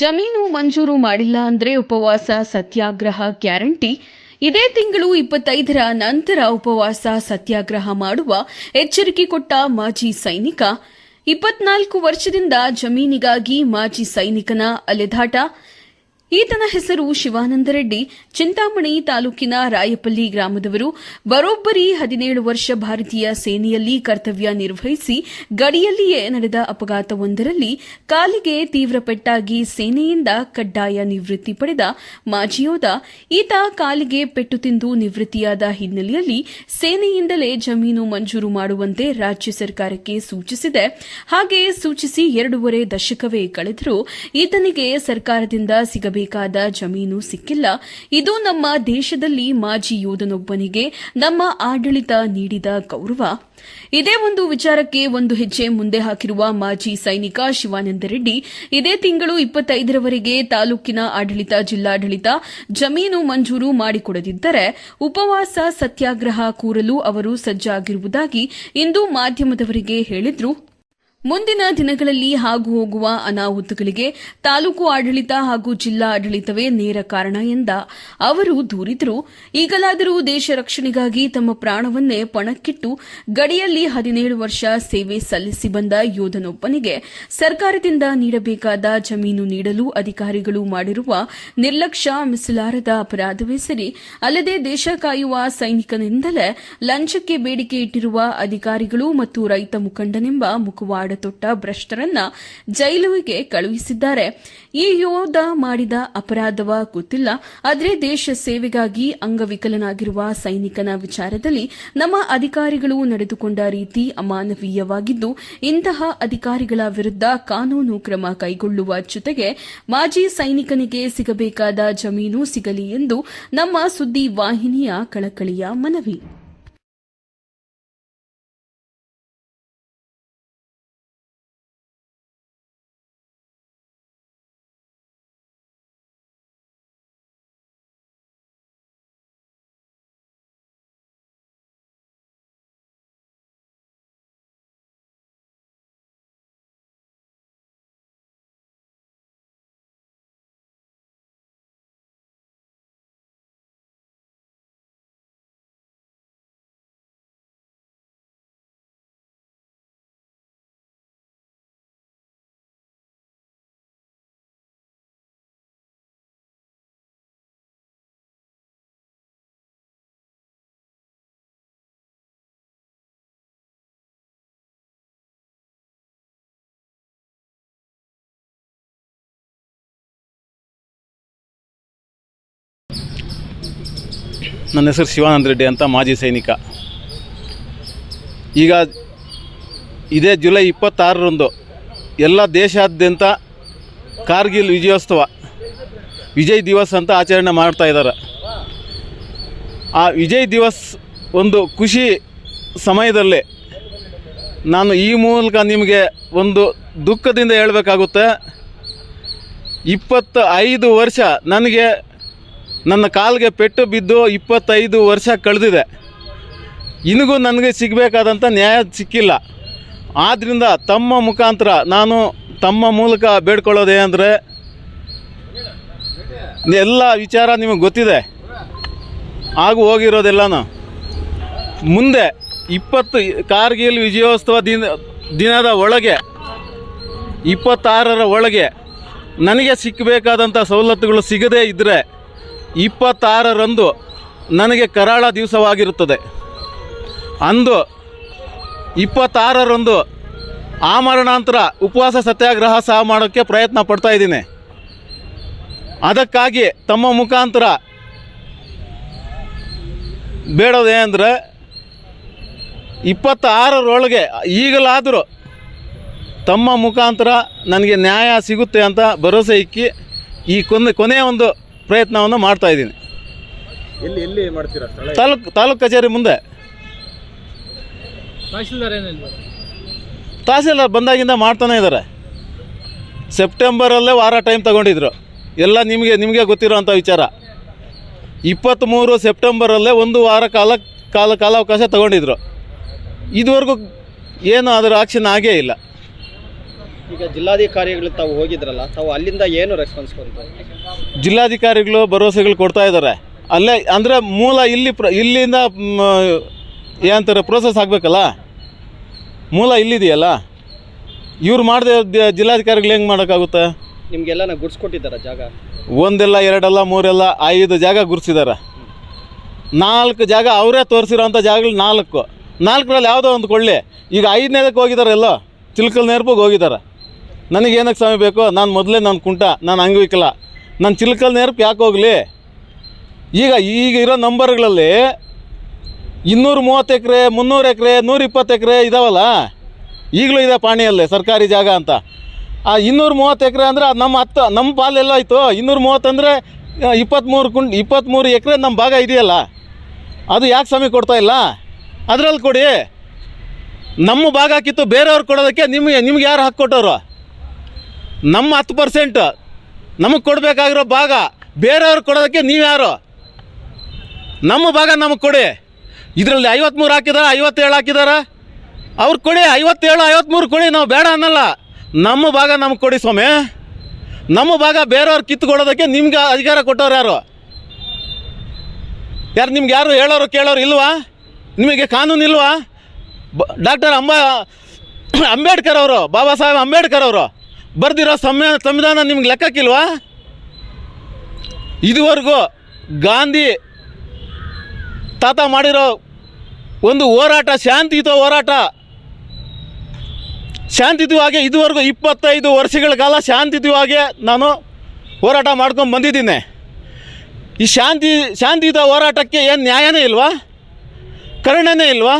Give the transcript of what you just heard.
ಜಮೀನು ಮಂಜೂರು ಮಾಡಿಲ್ಲ ಅಂದ್ರೆ ಉಪವಾಸ ಸತ್ಯಾಗ್ರಹ ಗ್ಯಾರಂಟಿ. ಇದೇ ತಿಂಗಳು ಇಪ್ಪತ್ತೈದರ ನಂತರ ಉಪವಾಸ ಸತ್ಯಾಗ್ರಹ ಮಾಡುವ ಎಚ್ಚರಿಕೆ ಕೊಟ್ಟ ಮಾಜಿ ಸೈನಿಕ. ಇಪ್ಪತ್ನಾಲ್ಕು ವರ್ಷದಿಂದ ಜಮೀನಿಗಾಗಿ ಮಾಜಿ ಸೈನಿಕನ ಅಲೆದಾಟ. ಈತನ ಹೆಸರು ಶಿವಾನಂದ ರೆಡ್ಡಿ. ಚಿಂತಾಮಣಿ ತಾಲೂಕಿನ ರಾಯಪಲ್ಲಿ ಗ್ರಾಮದವರು ಬರೋಬ್ಬರಿ ಹದಿನೇಳು ವರ್ಷ ಭಾರತೀಯ ಸೇನೆಯಲ್ಲಿ ಕರ್ತವ್ಯ ನಿರ್ವಹಿಸಿ ಗಡಿಯಲ್ಲಿಯೇ ನಡೆದ ಅಪಘಾತವೊಂದರಲ್ಲಿ ಕಾಲಿಗೆ ತೀವ್ರ ಪೆಟ್ಟಾಗಿ ಸೇನೆಯಿಂದ ಕಡ್ಡಾಯ ನಿವೃತ್ತಿ ಪಡೆದ ಮಾಜಿ ಯೋಧ ಈತ ಕಾಲಿಗೆ ಪೆಟ್ಟು ತಿಂದು ನಿವೃತ್ತಿಯಾದ ಹಿನ್ನೆಲೆಯಲ್ಲಿ ಸೇನೆಯಿಂದಲೇ ಜಮೀನು ಮಂಜೂರು ಮಾಡುವಂತೆ ರಾಜ್ಯ ಸರ್ಕಾರಕ್ಕೆ ಸೂಚಿಸಿದೆ. ಹಾಗೆ ಸೂಚಿಸಿ ಎರಡೂವರೆ ದಶಕವೇ ಕಳೆದರೂ ಈತನಿಗೆ ಸರ್ಕಾರದಿಂದ ಸಿಗಬೇಕಾದ ಜಮೀನು ಸಿಕ್ಕಿಲ್ಲ. ಇದು ನಮ್ಮ ದೇಶದಲ್ಲಿ ಮಾಜಿ ಯೋಧನೊಬ್ಬನಿಗೆ ನಮ್ಮ ಆಡಳಿತ ನೀಡಿದ ಗೌರವ. ಇದೇ ಒಂದು ವಿಚಾರಕ್ಕೆ ಒಂದು ಹೆಜ್ಜೆ ಮುಂದೆ ಹಾಕಿರುವ ಮಾಜಿ ಸೈನಿಕ ಶಿವಾನಂದ ರೆಡ್ಡಿ, ಇದೇ ತಿಂಗಳು ಇಪ್ಪತ್ತೈದರವರೆಗೆ ತಾಲೂಕಿನ ಆಡಳಿತ ಜಿಲ್ಲಾಡಳಿತ ಜಮೀನು ಮಂಜೂರು ಮಾಡಿಕೊಡದಿದ್ದರೆ ಉಪವಾಸ ಸತ್ಯಾಗ್ರಹ ಕೂರಲು ಅವರು ಸಜ್ಜಾಗಿರುವುದಾಗಿ ಇಂದು ಮಾಧ್ಯಮದವರಿಗೆ ಹೇಳಿದ್ರು. ಮುಂದಿನ ದಿನಗಳಲ್ಲಿ ಹಾಗೂ ಹೋಗುವ ಅನಾಹುತಗಳಿಗೆ ತಾಲೂಕು ಆಡಳಿತ ಹಾಗೂ ಜಿಲ್ಲಾ ಆಡಳಿತವೇ ನೇರ ಕಾರಣ ಎಂದ ಅವರು ದೂರಿದರು. ಈಗಲಾದರೂ ದೇಶ ರಕ್ಷಣೆಗಾಗಿ ತಮ್ಮ ಪ್ರಾಣವನ್ನೇ ಪಣಕ್ಕಿಟ್ಟು ಗಡಿಯಲ್ಲಿ ಹದಿನೇಳು ವರ್ಷ ಸೇವೆ ಸಲ್ಲಿಸಿ ಬಂದ ಯೋಧನೊಬ್ಬನಿಗೆ ಸರ್ಕಾರದಿಂದ ನೀಡಬೇಕಾದ ಜಮೀನು ನೀಡಲು ಅಧಿಕಾರಿಗಳು ಮಾಡಿರುವ ನಿರ್ಲಕ್ಷ್ಯ ಮಿಸಲಾರದ ಅಪರಾಧವೇ ಸರಿ. ಅಲ್ಲದೆ ದೇಶ ಕಾಯುವ ಸೈನಿಕನಿಂದಲೇ ಲಂಚಕ್ಕೆ ಬೇಡಿಕೆ ಇಟ್ಟಿರುವ ಅಧಿಕಾರಿಗಳು ಮತ್ತು ರೈತ ಮುಖಂಡನೆಂಬ ಮುಖವಾಡ ತೊಟ್ಟ ಭ್ರಷ್ಟರನ್ನ ಜೈಲುವಿಗೆ ಕಳುಹಿಸಿದ್ದಾರೆ. ಈ ಯೋಧ ಮಾಡಿದ ಅಪರಾಧವ ಗೊತ್ತಿಲ್ಲ. ಆದರೆ ದೇಶ ಸೇವೆಗಾಗಿ ಅಂಗವಿಕಲನಾಗಿರುವ ಸೈನಿಕನ ವಿಚಾರದಲ್ಲಿ ನಮ್ಮ ಅಧಿಕಾರಿಗಳು ನಡೆದುಕೊಂಡ ರೀತಿ ಅಮಾನವೀಯವಾಗಿದ್ದು, ಇಂತಹ ಅಧಿಕಾರಿಗಳ ವಿರುದ್ಧ ಕಾನೂನು ಕ್ರಮ ಕೈಗೊಳ್ಳುವ ಜೊತೆಗೆ ಮಾಜಿ ಸೈನಿಕನಿಗೆ ಸಿಗಬೇಕಾದ ಜಮೀನು ಸಿಗಲಿ ಎಂದು ನಮ್ಮ ಸುದ್ದಿ ವಾಹಿನಿಯ ಕಳಕಳಿಯ ಮನವಿ. ನನ್ನ ಹೆಸರು ಶಿವಾನಂದ ರೆಡ್ಡಿ ಅಂತ ಮಾಜಿ ಸೈನಿಕ. ಈಗ ಇದೇ ಜುಲೈ ಇಪ್ಪತ್ತಾರರಂದು ಎಲ್ಲ ದೇಶಾದ್ಯಂತ ಕಾರ್ಗಿಲ್ ವಿಜಯೋತ್ಸವ, ವಿಜಯ್ ದಿವಸ್ ಅಂತ ಆಚರಣೆ ಮಾಡ್ತಾ ಇದ್ದಾರೆ. ಆ ವಿಜಯ್ ದಿವಸ್ ಒಂದು ಖುಷಿ ಸಮಯದಲ್ಲಿ ನಾನು ಈ ಮೂಲಕ ನಿಮಗೆ ಒಂದು ದುಃಖದಿಂದ ಹೇಳಬೇಕಾಗುತ್ತೆ. ಇಪ್ಪತ್ತ ಐದು ವರ್ಷ ನನಗೆ ನನ್ನ ಕಾಲಿಗೆ ಪೆಟ್ಟು ಬಿದ್ದು ಇಪ್ಪತ್ತೈದು ವರ್ಷ ಕಳೆದಿದೆ. ಇನಗೂ ನನಗೆ ಸಿಗಬೇಕಾದಂಥ ನ್ಯಾಯ ಸಿಕ್ಕಿಲ್ಲ. ಆದ್ದರಿಂದ ತಮ್ಮ ಮುಖಾಂತರ ನಾನು ತಮ್ಮ ಮೂಲಕ ಬೇಡ್ಕೊಳ್ಳೋದೇನೆಂದರೆ ಎಲ್ಲ ವಿಚಾರ ನಿಮಗೆ ಗೊತ್ತಿದೆ. ಆಗು ಹೋಗಿರೋದೆಲ್ಲನೂ. ಮುಂದೆ ಇಪ್ಪತ್ತು ಕಾರ್ಗಿಲ್ ವಿಜಯೋತ್ಸವ ದಿನ, ದಿನದ ಒಳಗೆ, ಇಪ್ಪತ್ತಾರರ ಒಳಗೆ ನನಗೆ ಸಿಕ್ಕಬೇಕಾದಂಥ ಸವಲತ್ತುಗಳು ಸಿಗದೇ ಇದ್ದರೆ ಇಪ್ಪತ್ತಾರರಂದು ನನಗೆ ಕರಾಳ ದಿವಸವಾಗಿರುತ್ತದೆ. ಅಂದು ಇಪ್ಪತ್ತಾರರಂದು ಆ ಮರಣಾಂತರ ಉಪವಾಸ ಸತ್ಯಾಗ್ರಹ ಸಹ ಮಾಡೋಕ್ಕೆ ಪ್ರಯತ್ನ ಪಡ್ತಾ ಇದ್ದೀನಿ. ಅದಕ್ಕಾಗಿ ತಮ್ಮ ಮುಖಾಂತರ ಬೇಡೋದೇನೆಂದರೆ ಇಪ್ಪತ್ತಾರರೊಳಗೆ ಈಗಲಾದರೂ ತಮ್ಮ ಮುಖಾಂತರ ನನಗೆ ನ್ಯಾಯ ಸಿಗುತ್ತೆ ಅಂತ ಭರವಸೆ ಇಕ್ಕಿ ಈ ಕೊನೆ ಕೊನೆಯ ಒಂದು ಪ್ರಯತ್ನವನ್ನು ಮಾಡ್ತಾ ಇದ್ದೀನಿ. ಎಲ್ಲಿ ಎಲ್ಲಿ ಮಾಡ್ತೀರಾ ಸ್ಥಳ? ತಾಲೂಕು ತಾಲೂಕು ಕಚೇರಿ ಮುಂದೆ. ತಹಶೀಲ್ದಾರ್ ಏನಿಲ್ಲ ತಹಸೀಲ್ದಾರ್ ಬಂದಾಗಿಂದ ಮಾಡ್ತಾನೆ ಇದ್ದಾರೆ ಸೆಪ್ಟೆಂಬರಲ್ಲೇ ವಾರ ಟೈಮ್ ತಗೊಂಡಿದ್ರು. ಎಲ್ಲ ನಿಮಗೆ ನಿಮಗೆ ಗೊತ್ತಿರೋವಂಥ ವಿಚಾರ. ಇಪ್ಪತ್ತ್ಮೂರು ಸೆಪ್ಟೆಂಬರಲ್ಲೇ ಒಂದು ವಾರ ಕಾಲ ಕಾಲ ಕಾಲಾವಕಾಶ ತಗೊಂಡಿದ್ರು. ಇದುವರೆಗೂ ಏನು ಅದರ ಆಕ್ಷನ್ ಆಗೇ ಇಲ್ಲ. ಈಗ ಜಿಲ್ಲಾಧಿಕಾರಿಗಳು ತಾವು ಹೋಗಿದ್ರಲ್ಲ ತಾವು ಅಲ್ಲಿಂದ ಏನು ರೆಸ್ಪಾನ್ಸ್ ಕೊಡ್ತಾರೆ ಜಿಲ್ಲಾಧಿಕಾರಿಗಳು ಭರವಸೆಗಳು ಕೊಡ್ತಾ ಇದ್ದಾರೆ. ಅಲ್ಲೇ ಅಂದರೆ ಮೂಲ ಇಲ್ಲಿ ಪ್ರ ಇಲ್ಲಿಂದ ಏನಂತಾರೆ ಪ್ರೋಸೆಸ್ ಆಗಬೇಕಲ್ಲ? ಮೂಲ ಇಲ್ಲಿದೆಯಲ್ಲ? ಇವ್ರು ಮಾಡದೆ ಜಿಲ್ಲಾಧಿಕಾರಿಗಳು ಹೆಂಗೆ ಮಾಡೋಕ್ಕಾಗುತ್ತೆ? ನಿಮಗೆಲ್ಲ ಗುಡ್ಸ್ ಗುಡ್ಸ್ಕೊಟ್ಟಿದ್ದಾರೆ ಜಾಗ? ಒಂದೆಲ್ಲ ಎರಡಲ್ಲ ಮೂರೆಲ್ಲ ಐದು ಜಾಗ ಗುರ್ಸಿದ್ದಾರೆ ನಾಲ್ಕು ಜಾಗ ಅವರೇ ತೋರಿಸಿರೋಂಥ ಜಾಗಗಳು ನಾಲ್ಕು. ನಾಲ್ಕರಲ್ಲಿ ಯಾವುದೋ ಒಂದು ಕೊಳ್ಳಿ. ಈಗ ಐದನೇದಕ್ಕೆ ಹೋಗಿದ್ದಾರೆ ಎಲ್ಲೋ? ಚಿಲ್ಕಲ್ ನೆರ್ಪಿಗೆ ಹೋಗಿದ್ದಾರೆ. ನನಗೆ ಏನಕ್ಕೆ ಸಮಯ ಬೇಕು? ನಾನು ಮೊದಲೇ ನಾನು ಕುಂಟ, ನಾನು ಅಂಗವಿಕಲ. ನಾನು ಚಿಲ್ಕಲ್ ನೇರಕ್ಕೆ ಯಾಕೆ ಹೋಗಲಿ? ಈಗ ಈಗ ಇರೋ ನಂಬರ್ಗಳಲ್ಲಿ ಇನ್ನೂರು ಮೂವತ್ತು ಎಕರೆ, ಮುನ್ನೂರು ಎಕರೆ, ನೂರ ಇಪ್ಪತ್ತು ಎಕರೆ ಇದಾವಲ್ಲ? ಈಗಲೂ ಇದೆ ಪಾಣಿಯಲ್ಲೇ, ಸರ್ಕಾರಿ ಜಾಗ ಅಂತ. ಆ ಇನ್ನೂರು ಮೂವತ್ತು ಎಕರೆ ಅಂದರೆ ಅದು ನಮ್ಮ ಹತ್ತು ನಮ್ಮ ಪಾಲೆಲ್ಲ ಆಯಿತು. ಇನ್ನೂರು ಮೂವತ್ತು ಅಂದರೆ ಇಪ್ಪತ್ತ್ಮೂರು ಕುಂಟ್ ಇಪ್ಪತ್ತ್ಮೂರು ಎಕರೆ ನಮ್ಮ ಭಾಗ ಇದೆಯಲ್ಲ? ಅದು ಯಾಕೆ ಸಮಯ ಕೊಡ್ತಾ ಇಲ್ಲ? ಅದರಲ್ಲಿ ಕೊಡಿ. ನಮ್ಮ ಭಾಗ ಹಾಕಿತ್ತು ಬೇರೆಯವ್ರು ಕೊಡೋದಕ್ಕೆ ನಿಮಗೆ, ನಿಮ್ಗೆ ಯಾರು ಹಕ್ಕು ಕೊಟ್ಟವರು? ನಮ್ಮ ಹತ್ತು ಪರ್ಸೆಂಟ್ ನಮಗೆ ಕೊಡಬೇಕಾಗಿರೋ ಭಾಗ ಬೇರೆಯವ್ರು ಕೊಡೋದಕ್ಕೆ ನೀವು ಯಾರು? ನಮ್ಮ ಭಾಗ ನಮಗೆ ಕೊಡಿ. ಇದರಲ್ಲಿ ಐವತ್ತ್ಮೂರು ಹಾಕಿದಾರ, ಐವತ್ತೇಳು ಹಾಕಿದಾರ? ಅವ್ರು ಕೊಡಿ, ಐವತ್ತೇಳು ಐವತ್ತ್ಮೂರು ಕೊಡಿ, ನಾವು ಬೇಡ ಅನ್ನಲ್ಲ. ನಮ್ಮ ಭಾಗ ನಮಗೆ ಕೊಡಿ ಸ್ವಾಮಿ. ನಮ್ಮ ಭಾಗ ಬೇರೆಯವ್ರು ಕಿತ್ತುಕೊಳ್ಳೋದಕ್ಕೆ ನಿಮ್ಗೆ ಅಧಿಕಾರ ಕೊಟ್ಟವ್ರು ಯಾರು? ಯಾರು ನಿಮ್ಗೆ ಯಾರು ಹೇಳೋರು, ಕೇಳೋರು ಇಲ್ವಾ? ನಿಮಗೆ ಕಾನೂನು ಇಲ್ವಾ? ಡಾಕ್ಟರ್ ಅಂಬ, ಅಂಬೇಡ್ಕರ್ ಅವರು, ಬಾಬಾ ಸಾಹೇಬ್ ಅಂಬೇಡ್ಕರ್ ಅವರು. ಬರೆದಿರೋ ಸಂವಿಧಾನ ಸಂವಿಧಾನ ನಿಮ್ಗೆ ಲೆಕ್ಕಕ್ಕಿಲ್ವಾ? ಇದುವರೆಗೂ ಗಾಂಧಿ ತಾತ ಮಾಡಿರೋ ಒಂದು ಹೋರಾಟ, ಶಾಂತಿಯುತ ಹೋರಾಟ, ಶಾಂತಿಯುತವಾಗಿ ಇದುವರೆಗೂ ಇಪ್ಪತ್ತೈದು ವರ್ಷಗಳ ಕಾಲ ಶಾಂತಿಯುತವಾಗಿ ನಾನು ಹೋರಾಟ ಮಾಡ್ಕೊಂಡು ಬಂದಿದ್ದೀನಿ. ಈ ಶಾಂತಿ, ಶಾಂತಿಯುತ ಹೋರಾಟಕ್ಕೆ ಏನು ನ್ಯಾಯನೇ ಇಲ್ವಾ? ಕರುಣೆನೇ ಇಲ್ವಾ?